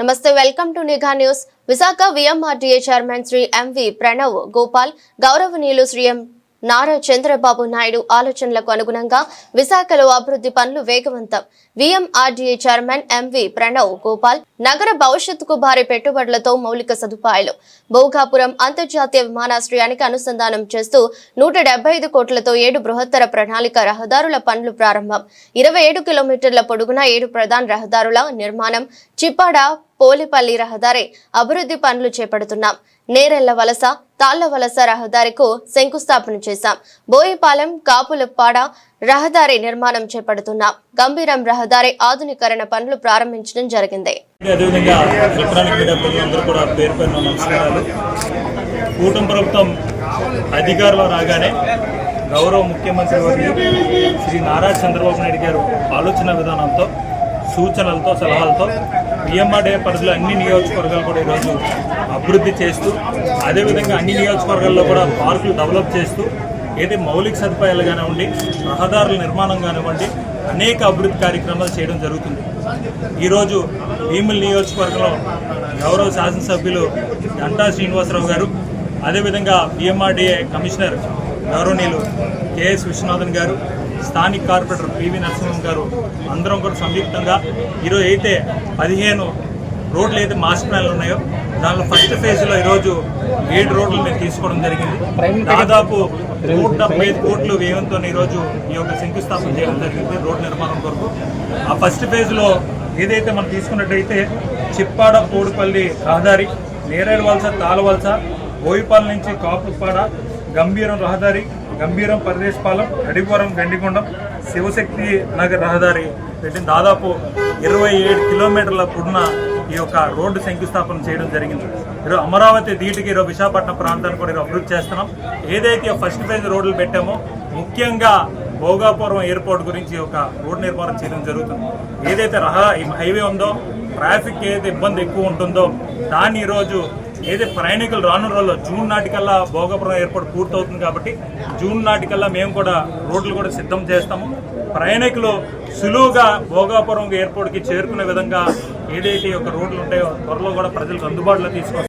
నమస్తే welcome to Nigha news. Visakha VMRDA chairman Shri MV Pranav Gopal గౌరవనీయులు శ్రీ ఎం నారా చంద్రబాబు నాయుడు ఆలోచనలకు అనుగుణంగా విశాఖలో అభివృద్ధి పనులు వేగవంతం. VMRDA chairman MV Pranav Gopal నగర భవిష్యత్తుకు భారీ పెట్టుబడులతో మౌలిక సదుపాయాలు. భోగాపురం అంతర్జాతీయ విమానాశ్రయానికి అనుసంధానం చేస్తూ నూట డెబ్బై ఐదు కోట్లతో ఏడు బృహత్తర ప్రణాళిక రహదారుల పనులు ప్రారంభం. ఇరవై ఏడు కిలోమీటర్ల పొడుగున ఏడు ప్రధాన రహదారుల నిర్మాణం. చిప్పాడ పోలిపల్లి రహదారి అభివృద్ధి పనులు చేపడుతున్నాం. నేరెళ్ళ వలస తాళ్ళ వలస రహదారికు శంకుస్థాపన చేశాం. బోయిపాలెం కాపులపాడ రహదారి నిర్మాణం చేపడుతున్నాం గంభీరం రహదారి ఆధునీకరణ పనులు ప్రారంభించడం జరిగింది. అదేవిధంగా కూటమి ప్రభుత్వం అధికారంలో రాగానే గౌరవ ముఖ్యమంత్రి వర్యులు శ్రీ నారా చంద్రబాబు నాయుడు గారు ఆలోచన విధానంతో సూచనలతో సలహాలతో పిఎంఆర్డే పరిధిలో అన్ని నియోజకవర్గాలు కూడా ఈరోజు అభివృద్ధి చేస్తూ అదేవిధంగా అన్ని నియోజకవర్గాల్లో కూడా పార్కులు డెవలప్ చేస్తూ ఏదైతే మౌలిక సదుపాయాలు కానివ్వండి రహదారుల నిర్మాణం కానివ్వండి అనేక అభివృద్ధి కార్యక్రమాలు చేయడం జరుగుతుంది. ఈరోజు భీముల నియోజకవర్గంలో గౌరవ శాసనసభ్యులు గంటా శ్రీనివాసరావు గారు అదేవిధంగా బిఎంఆర్డీఏ కమిషనర్ గౌరవనీయులు కెఎస్ విశ్వనాథన్ గారు స్థానిక కార్పొరేటర్ పివి నరసింహం గారు అందరం కూడా సంయుక్తంగా ఈరోజు అయితే పదిహేను రోడ్లు అయితే మాస్టర్ ప్లాన్లు ఉన్నాయో దానిలో ఫస్ట్ ఫేజ్లో ఈరోజు ఏడు రోడ్లు మేము తీసుకోవడం జరిగింది. దాదాపు నూట డెబ్బై ఐదు కోట్లు వ్యయంతో ఈరోజు ఈ యొక్క శంకుస్థాపన చేయడం జరిగింది రోడ్డు నిర్మాణం కొరకు. ఆ ఫస్ట్ ఫేజ్లో ఏదైతే మనం తీసుకున్నట్టయితే చిప్పాడ పోడుపల్లి రహదారి నేరేడు వలస తాళవలస బోయిపాల నుంచి కాపుపాడ గంభీరం రహదారి గంభీరం పరదేశపాలెం అడిపురం గండికొండం శివశక్తి నగర్ రహదారి పెట్టిన దాదాపు ఇరవై ఏడు కిలోమీటర్ల పొడున ఈ యొక్క రోడ్డు శంకుస్థాపన చేయడం జరిగింది. ఈరోజు అమరావతి దీటికి ఈరోజు విశాఖపట్నం ప్రాంతాన్ని కూడా ఈరోజు అభివృద్ధి చేస్తున్నాం. ఏదైతే ఫస్ట్ ఫేజ్ రోడ్లు పెట్టామో ముఖ్యంగా భోగాపురం ఎయిర్పోర్ట్ గురించి ఒక రోడ్ నిర్మాణం చేయడం జరుగుతుంది. ఏదైతే రహ హైవే ఉందో ట్రాఫిక్ ఏదైతే ఇబ్బంది ఎక్కువ ఉంటుందో దాన్ని ఈరోజు ఏదైతే ప్రయాణికులు రానున్న రోజుల్లో జూన్ నాటికల్లా భోగాపురం ఎయిర్పోర్ట్ పూర్తవుతుంది కాబట్టి జూన్ నాటికల్లా మేము కూడా రోడ్లు కూడా సిద్ధం చేస్తాము. ప్రయాణికులు సులువుగా భోగాపురం ఎయిర్పోర్ట్కి చేరుకునే విధంగా ఏదైతే యొక్క రోడ్లు ఉంటాయో త్వరలో కూడా ప్రజలకు అందుబాటులో తీసుకొస్తాం